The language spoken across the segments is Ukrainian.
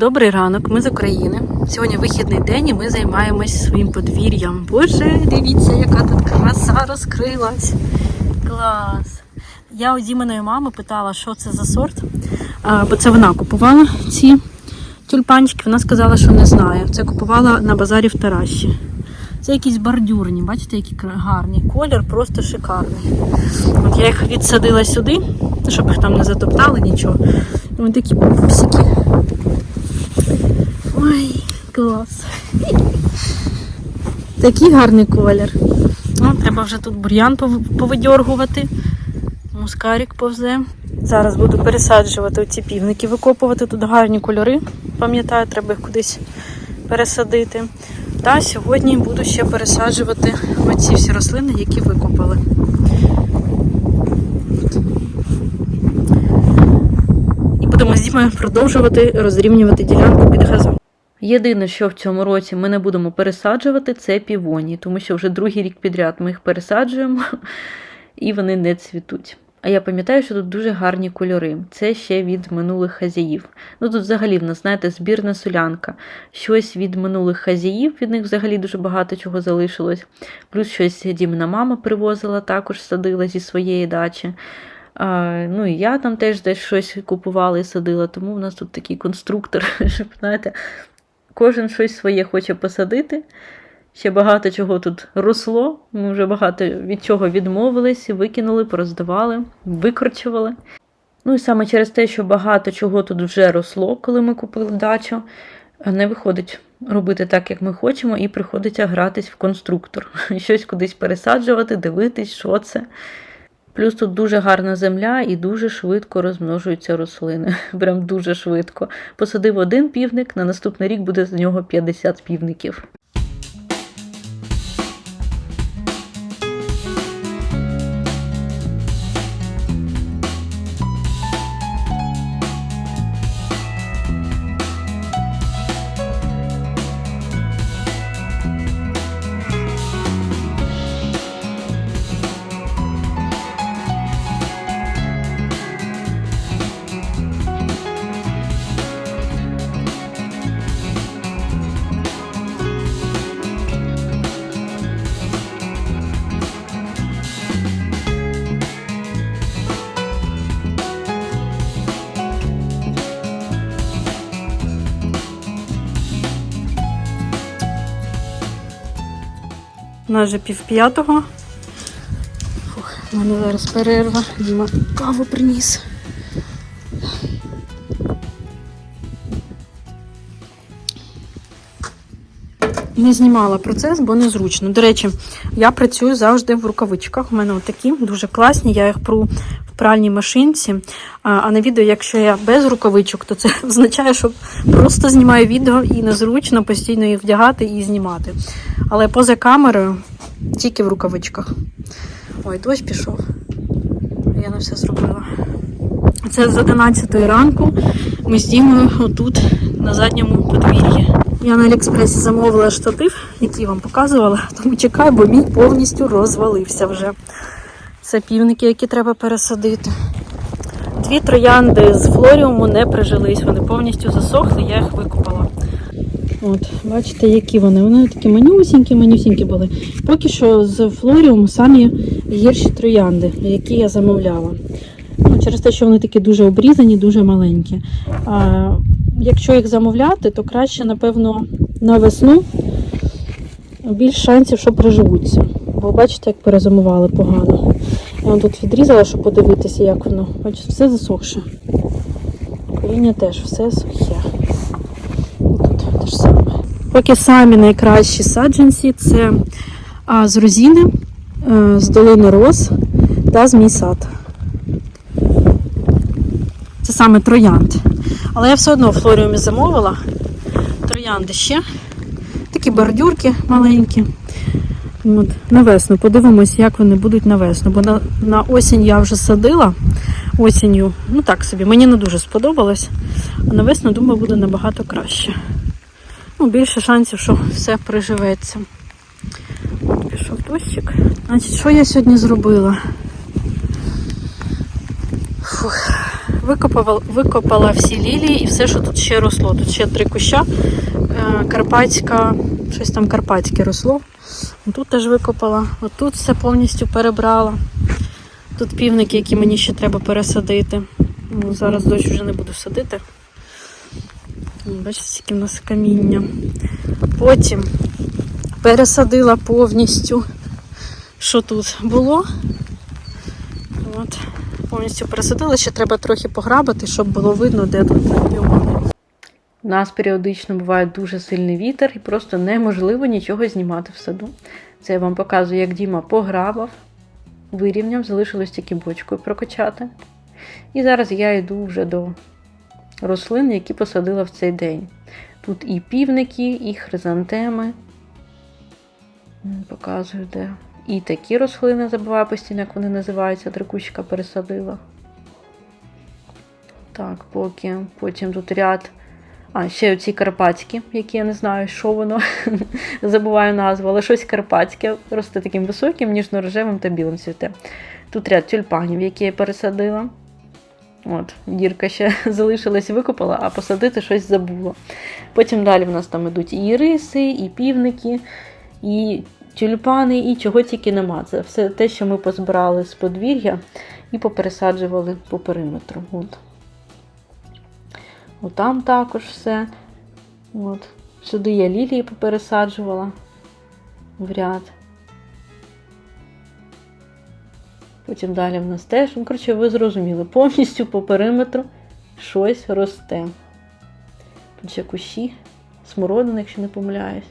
Добрий ранок, ми з України. Сьогодні вихідний день і ми займаємось своїм подвір'ям. Боже, дивіться, яка тут краса розкрилась. Клас! Я у Діминої мами питала, що це за сорт, а, бо це вона купувала ці тюльпанчики. Вона сказала, що не знає. Це купувала на базарі в Тараші. Це якісь бордюрні, бачите, які гарні. Колір просто шикарний. От я їх відсадила сюди, щоб їх там не затоптали нічого. І вони такі пупсики. Ой, клас. Такий гарний колір. Ну, треба вже тут бур'ян пов- повидьоргувати. Мускарик повзе. Зараз буду пересаджувати ці півники, викопувати. Тут гарні кольори. Пам'ятаю, треба їх кудись пересадити. Та сьогодні буду ще пересаджувати оці всі рослини, які викопали. І будемо з Дімою продовжувати розрівнювати ділянку під газон. Єдине, що в цьому році ми не будемо пересаджувати, це півоні, тому що вже другий рік підряд ми їх пересаджуємо і вони не цвітуть. А я пам'ятаю, що тут дуже гарні кольори. Це ще від минулих хазяїв. Ну тут взагалі в нас, знаєте, збірна солянка. Щось від минулих хазяїв, від них взагалі дуже багато чого залишилось. Плюс щось Дімна мама привозила, також садила зі своєї дачі. А, ну і я там теж десь щось купувала і садила, тому в нас тут такий конструктор, щоб знаєте, кожен щось своє хоче посадити. Ще багато чого тут росло. Ми вже багато від чого відмовились, викинули, пороздавали, викорчували. Ну і саме через те, що багато чого тут вже росло, коли ми купили дачу, не виходить робити так, як ми хочемо, і приходиться гратись в конструктор. Щось кудись пересаджувати, дивитись, що це. Плюс тут дуже гарна земля і дуже швидко розмножуються рослини. Прям дуже швидко. Посадив один півник, на наступний рік буде з нього 50 півників. Нас вже пів п'ятого. У мене зараз перерва. Діма каву приніс. Не знімала процес, бо незручно. До речі, я працюю завжди в рукавичках. У мене такі дуже класні. Я їх пру в пральній машинці. А на відео, якщо я без рукавичок, то це означає, що просто знімаю відео і незручно постійно їх вдягати і знімати. Але поза камерою тільки в рукавичках. Ой, дощ пішов. Я не все зробила. Це з 11 ранку. Ми з Дімою отут на задньому подвір'ї. Я на Аліекспресі замовила штатив, який вам показувала, тому чекаю, бо мій повністю розвалився вже. Це півники, які треба пересадити. Дві троянди з флоріуму не прижились, вони повністю засохли, я їх викопала. От, бачите, які вони. Вони такі манюсінькі, манюсінькі були. Поки що з флоріуму самі гірші троянди, які я замовляла. Ну, через те, що вони такі дуже обрізані, дуже маленькі. А, якщо їх замовляти, то краще, напевно, на весну більш шансів, що приживуться. Бо бачите, як перезимували погано. Я вам тут відрізала, щоб подивитися, як воно. Бачите, все засохше. Коріння теж все сухе. Тут те ж саме. Поки самі найкращі саджанці це а, з розіни, е, з долини роз та з мій сад. Це саме троянд. Але я все одно в флоріумі замовила. Троянди ще. Такі бордюрки маленькі. От, на весну. Подивимось, як вони будуть на весну. Бо на, на осінь я вже садила осінню. Ну так собі, мені не дуже сподобалось. А на весну, думаю, буде набагато краще. Ну, більше шансів, що все приживеться. Пішов дощик. Значить, що я сьогодні зробила? Фух. Викопала, викопала всі лілії і все, що тут ще росло. Тут ще три куща. Е, Карпатська, щось там карпатське росло. Тут теж викопала. Отут все повністю перебрала. Тут півники, які мені ще треба пересадити. Ну, зараз дощ вже не буду садити. Бачите, скільки в нас каміння. Потім пересадила повністю, що тут було. От, повністю пересадила, ще треба трохи пограбати, щоб було видно, де тут піони. У нас періодично буває дуже сильний вітер і просто неможливо нічого знімати в саду. Це я вам показую, як Діма пограбав, вирівняв, залишилось тільки бочкою прокачати. І зараз я йду вже до рослин, які посадила в цей день. Тут і півники, і хризантеми. Показую, де. І такі рослини забуваю постійно, як вони називаються, трикущика пересадила. Так, поки. Потім тут ряд. А, ще оці карпатські, які я не знаю, що воно. Забуваю назву, але щось карпатське, росте таким високим, ніжно-рожевим та білим цвіте. Тут ряд тюльпанів, які я пересадила. От, дірка ще залишилась, викопала, а посадити щось забула. Потім далі в нас там ідуть і іриси, і півники, і тюльпани, і чого тільки нема. Це все те, що ми позбирали з подвір'я і попересаджували по периметру. От. Отам також все. От. Сюди я лілії попересаджувала в ряд. Потім далі в нас теж. Ну, коротше, ви зрозуміли, повністю по периметру щось росте. Тут ще кущі, смородини, якщо не помиляюсь.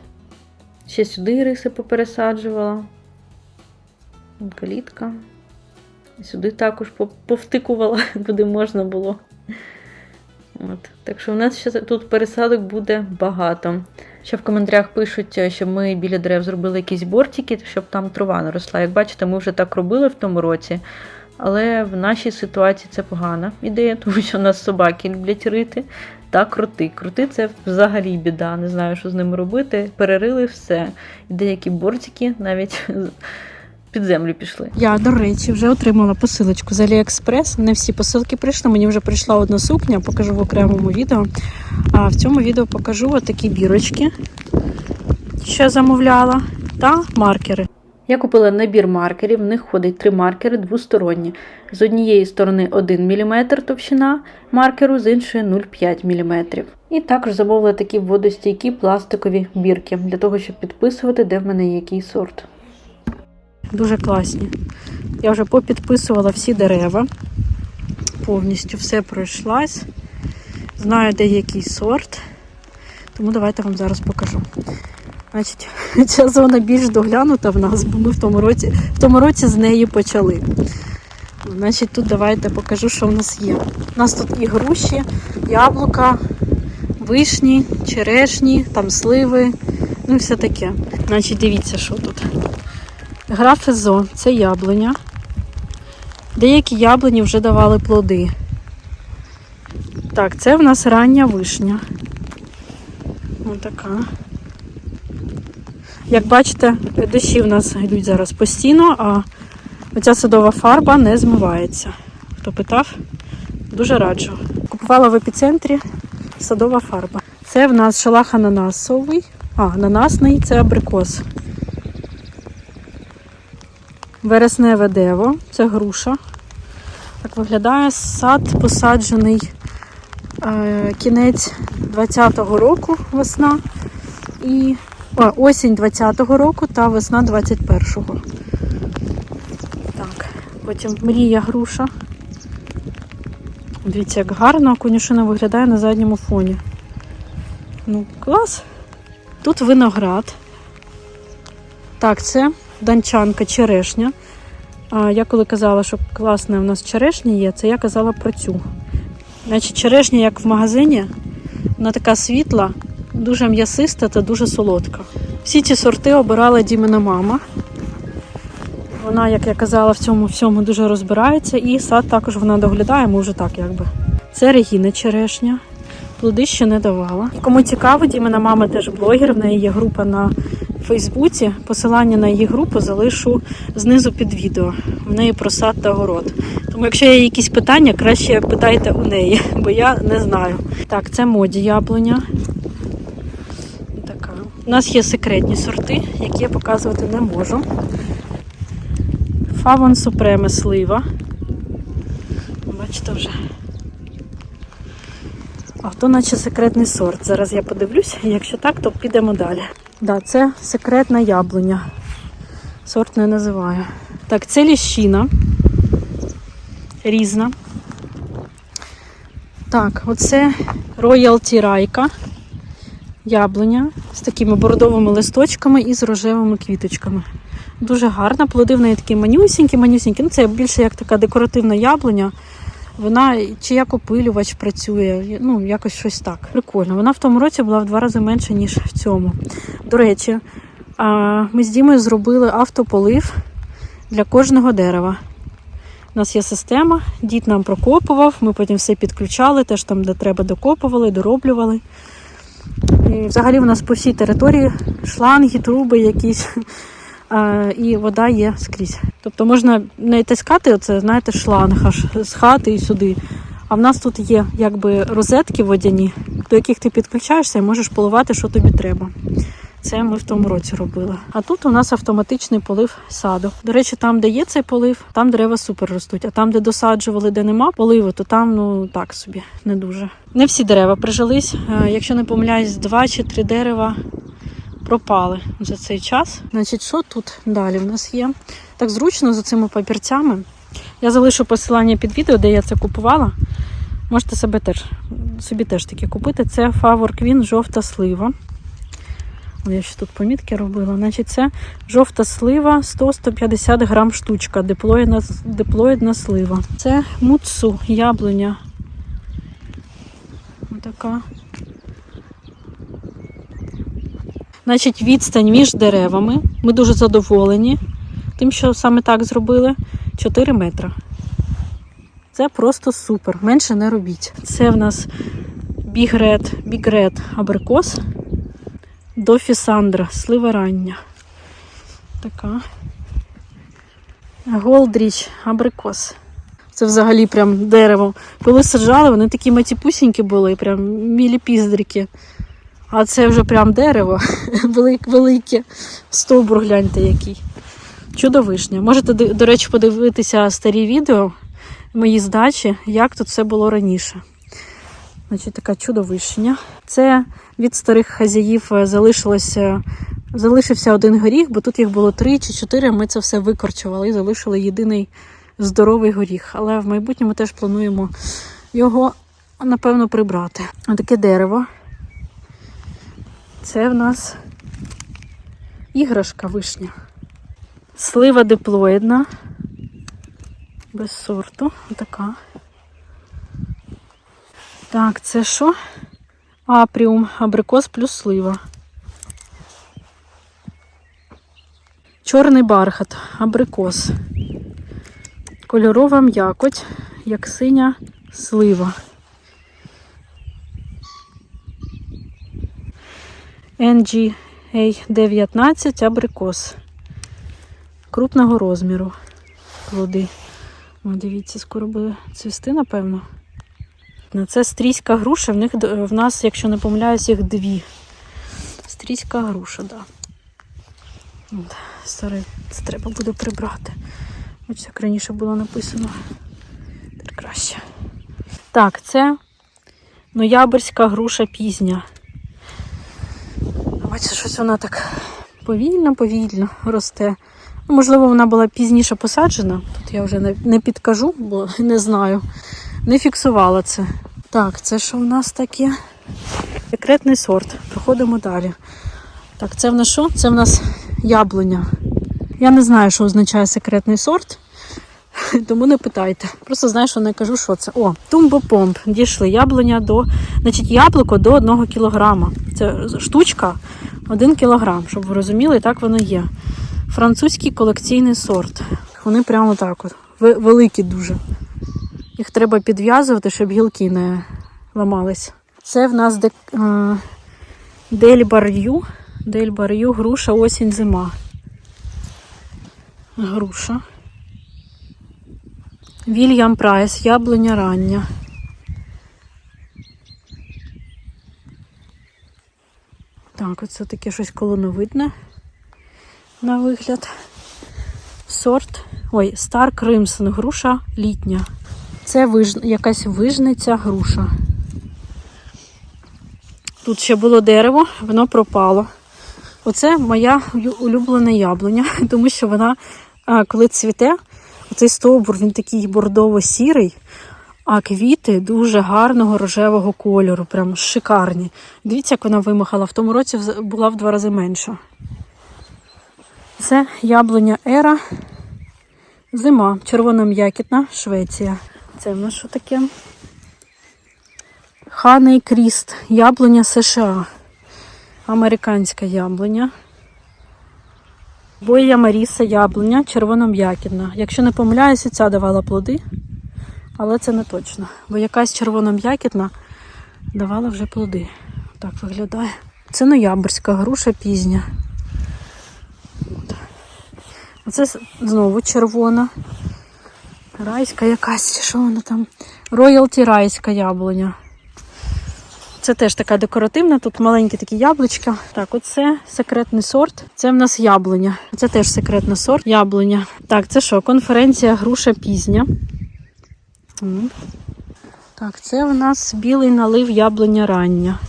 Ще сюди риси попересаджувала. Калітка. Сюди також повтикувала, куди можна було. От. Так що у нас ще тут пересадок буде багато. Ще в коментарях пишуть, щоб ми біля дерев зробили якісь бортики, щоб там трава не росла. Як бачите, ми вже так робили в тому році. Але в нашій ситуації це погана ідея, тому що у нас собаки люблять рити та кроти. Кроти це взагалі біда. Не знаю, що з ними робити. Перерили все. І деякі бортики навіть під землю пішли. Я, до речі, вже отримала посилочку з Аліекспрес. Не всі посилки прийшли. Мені вже прийшла одна сукня, покажу в окремому відео. А в цьому відео покажу отакі бірочки, що я замовляла, та маркери. Я купила набір маркерів, в них входить три маркери двосторонні. З однієї сторони 1 мм товщина маркеру, з іншої 0,5 мм. І також замовила такі водостійкі пластикові бірки для того, щоб підписувати, де в мене який сорт. Дуже класні. Я вже попідписувала всі дерева. Повністю все пройшлась. Знаю, де який сорт. Тому давайте вам зараз покажу. Значить, ця зона більш доглянута в нас, бо ми в тому році, в тому році з неї почали. Значить, тут давайте покажу, що в нас є. У нас тут і груші, яблука, вишні, черешні, там сливи, ну і все таке. Значить, дивіться, що тут. Графезо це яблуня. Деякі яблуні вже давали плоди. Так, це в нас рання вишня. Ось така. Як бачите, дощі в нас йдуть зараз постійно, а оця садова фарба не змивається. Хто питав, дуже раджу. Купувала в епіцентрі садова фарба. Це в нас шалах ананасовий, а, ананасний це абрикос. Вересневе дево, це груша. Так виглядає сад посаджений е, кінець 20-го року весна і о, осінь 20-го року та весна 21-го. Так, потім мрія груша. Дивіться, як гарно конюшина виглядає на задньому фоні. Ну, клас. Тут виноград. Так, це данчанка черешня. Я коли казала, що класна у нас черешня є, це я казала про цю. Значить, черешня, як в магазині, вона така світла, дуже м'ясиста та дуже солодка. Всі ці сорти обирала Дімина мама. Вона, як я казала, в цьому всьому дуже розбирається, і сад також вона доглядає, ми вже так якби. Це Регіна черешня. Плоди ще не давала. Кому цікаво, Дімина мама теж блогер, в неї є група на Фейсбуці. Посилання на її групу залишу знизу під відео. В неї про сад та город. Тому Тому якщо є якісь питання, краще питайте у неї, бо я не знаю. Так, це моді яблуня. Така. У нас є секретні сорти, які я показувати не можу. Фавон Супреме слива. Бачите вже. А то наче секретний сорт. Зараз я подивлюсь, якщо так, то підемо далі. Да, це секретна яблуня. Сорт не називаю. Так, це ліщина. Різна. Так, оце Royalty Райка. Яблуня з такими бордовими листочками і з рожевими квіточками. Дуже гарна. Плоди в неї такі манюсінькі, манюсінькі. Ну, це більше як така декоративна яблуня. Вона чи як опилювач працює, ну якось щось так. Прикольно. Вона в тому році була в два рази менше, ніж в цьому. До речі, ми з Дімою зробили автополив для кожного дерева. У нас є система, дід нам прокопував, ми потім все підключали, теж там, де треба, докопували, дороблювали. І взагалі у нас по всій території шланги, труби якісь, і вода є скрізь. Тобто можна не таскати оце, знаєте, шланг аж з хати і сюди. А в нас тут є якби розетки водяні, до яких ти підключаєшся і можеш поливати, що тобі треба. Це ми в тому році робили. А тут у нас автоматичний полив саду. До речі, там, де є цей полив, там дерева супер ростуть. А там, де досаджували, де нема поливу, то там ну так собі не дуже. Не всі дерева прижились. Е, Якщо не помиляюсь, два чи три дерева пропали за цей час. Значить, що тут далі в нас є? Так зручно з цими папірцями. Я залишу посилання під відео, де я це купувала. Можете себе теж, собі теж таке купити. Це Favor Queen жовта слива. Я ще тут помітки робила. Значить, це жовта слива 100-150 грам штучка, диплоїдна, диплоїдна слива. Це муцу, яблуня. Отака. Значить, відстань між деревами. Ми дуже задоволені тим, що саме так зробили. 4 метри. Це просто супер. Менше не робіть. Це в нас Big Red, Big Red абрикос до Фісандра, слива рання. Така. Голдріч, абрикос. Це взагалі прям дерево. Коли саджали, вони такі матіпусінькі були, прям міліпіздрики. А це вже прям дерево. Велике. Стовбур гляньте який. Чудовишня. Можете, до до речі, подивитися старі відео мої здачі, як тут все було раніше. Значить, така чудовишня. Це від старих хазяїв е, залишилося, залишився один горіх, бо тут їх було три чи чотири. Ми це все викорчували і залишили єдиний здоровий горіх. Але в майбутньому теж плануємо його, напевно, прибрати. Таке дерево. Це в нас іграшка вишня. Слива диплоїдна. Без сорту. Така. Так, це що? Апріум, абрикос плюс слива. Чорний бархат, абрикос. Кольорова м'якоть, як синя слива. NGA 19 абрикос. Крупного розміру. Плоди. О, дивіться, скоро буде цвісти, напевно. Це стрійська груша, в них в нас, якщо не помиляюсь, їх дві. Стрійська груша, так. Да. Старий, це треба буде прибрати. Ось як раніше було написано. Тепер краще. Так, це ноябрьська груша пізня. Бачите, щось вона так повільно-повільно росте. Ну, Можливо, вона була пізніше посаджена. Тут я вже не, підкажу, бо не знаю. Не фіксувала це. Так, це що в нас таке? Секретний сорт. Проходимо далі. Так, це в нас що? Це в нас яблуня. Я не знаю, що означає секретний сорт, тому не питайте. Просто знаю, що не кажу, що це. О, тумбопомп. Дійшли яблуня до. Значить, яблуко до 1 кілограма. Це штучка 1 кілограм, щоб ви розуміли, так воно є. Французький колекційний сорт. Вони прямо так от. Великі дуже. Їх треба підв'язувати, щоб гілки не ламались. Це в нас де, е, Бар'ю. Дель Бар'ю, груша, осінь, зима. Груша. Вільям Прайс, яблуня рання. Так, оце таке щось колоновидне на вигляд. Сорт. Ой, Стар Кримсон, груша літня. Це виж... якась вижниця груша. Тут ще було дерево, воно пропало. Оце моя улюблена яблуня, тому що вона, коли цвіте, цей стовбур він такий бордово-сірий, а квіти дуже гарного рожевого кольору, прям шикарні. Дивіться, як вона вимахала. В тому році була в два рази менша. Це яблуня Ера. Зима, червона м'якітна, Швеція. Це в нас що таке? Ханей Кріст, яблуня США. Американська яблуня. Боя Маріса яблуня, червоном'якідна. Якщо не помиляюся, ця давала плоди, але це не точно. Бо якась червоном'якідна давала вже плоди. Так виглядає. Це ноябрьська груша пізня. Оце знову червона. Райська якась, що вона там? Роялті райська яблуня. Це теж така декоративна, тут маленькі такі яблучка. Так, оце секретний сорт. Це в нас яблуня. Це теж секретний сорт яблуня. Так, це що? Конференція груша пізня. Так, це в нас білий налив яблуня рання.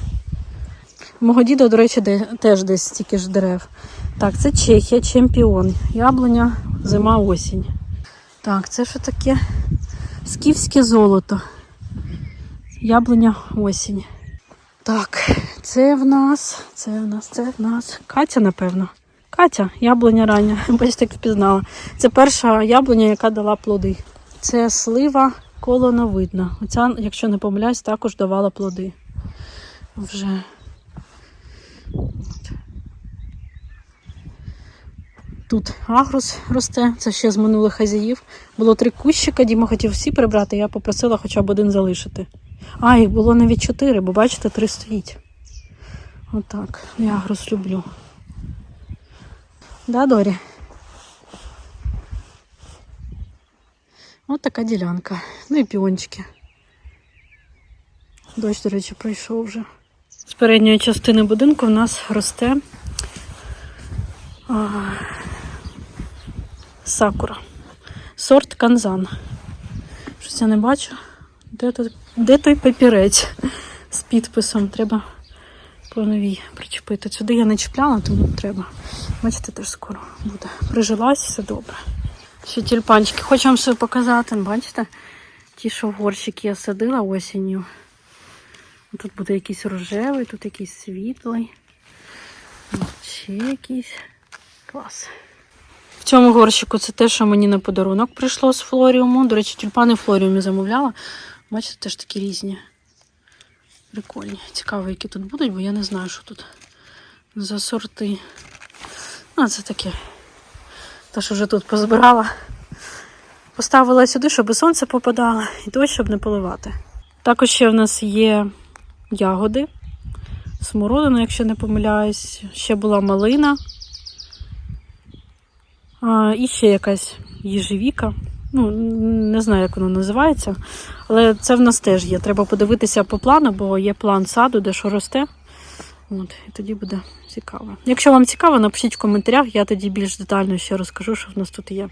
Мого діда, до речі, де, теж десь стільки ж дерев. Так, це Чехія, чемпіон. Яблуня, зима, осінь. Так, це що таке? Скіфське золото. Яблуня осінь. Так, це в нас, це в нас, це в нас. Катя, напевно. Катя, яблуня рання. Бачите, як впізнала. Це перша яблуня, яка дала плоди. Це слива колоновидна. Оця, якщо не помиляюсь, також давала плоди. Вже. Тут агрус росте, це ще з минулих хазяїв. Було три кущика, Діма хотів всі прибрати, я попросила хоча б один залишити. А, їх було навіть чотири, бо бачите, три стоїть. Отак. Я агрус люблю. Да, Дорі? От така ділянка. Ну і піончики. Дощ, до речі, пройшов вже. З передньої частини будинку в нас росте а, сакура. Сорт канзан. Щось я не бачу. Де, тут, де той папірець з підписом? Треба по новій причепити. Сюди я не чіпляла, тому треба. Бачите, теж скоро буде. Прижилась, все добре. Ще тюльпанчики. Хочу вам все показати. Бачите? Ті, що в горщики я садила осінню. Тут буде якийсь рожевий, тут якийсь світлий. Ще якийсь. Клас. В цьому горщику це те, що мені на подарунок прийшло з флоріуму. До речі, тюльпани в флоріумі замовляла. Бачите, теж такі різні. Прикольні. Цікаво, які тут будуть, бо я не знаю, що тут за сорти. А, це таке. Те, що вже тут позбирала. Поставила сюди, щоб сонце попадало, і дощ, щоб не поливати. Також ще в нас є ягоди. Смородина, якщо не помиляюсь. Ще була малина. А, і ще якась їжевіка. Ну, не знаю, як вона називається. Але це в нас теж є. Треба подивитися по плану, бо є план саду, де що росте. От, і тоді буде цікаво. Якщо вам цікаво, напишіть в коментарях, я тоді більш детально ще розкажу, що в нас тут є.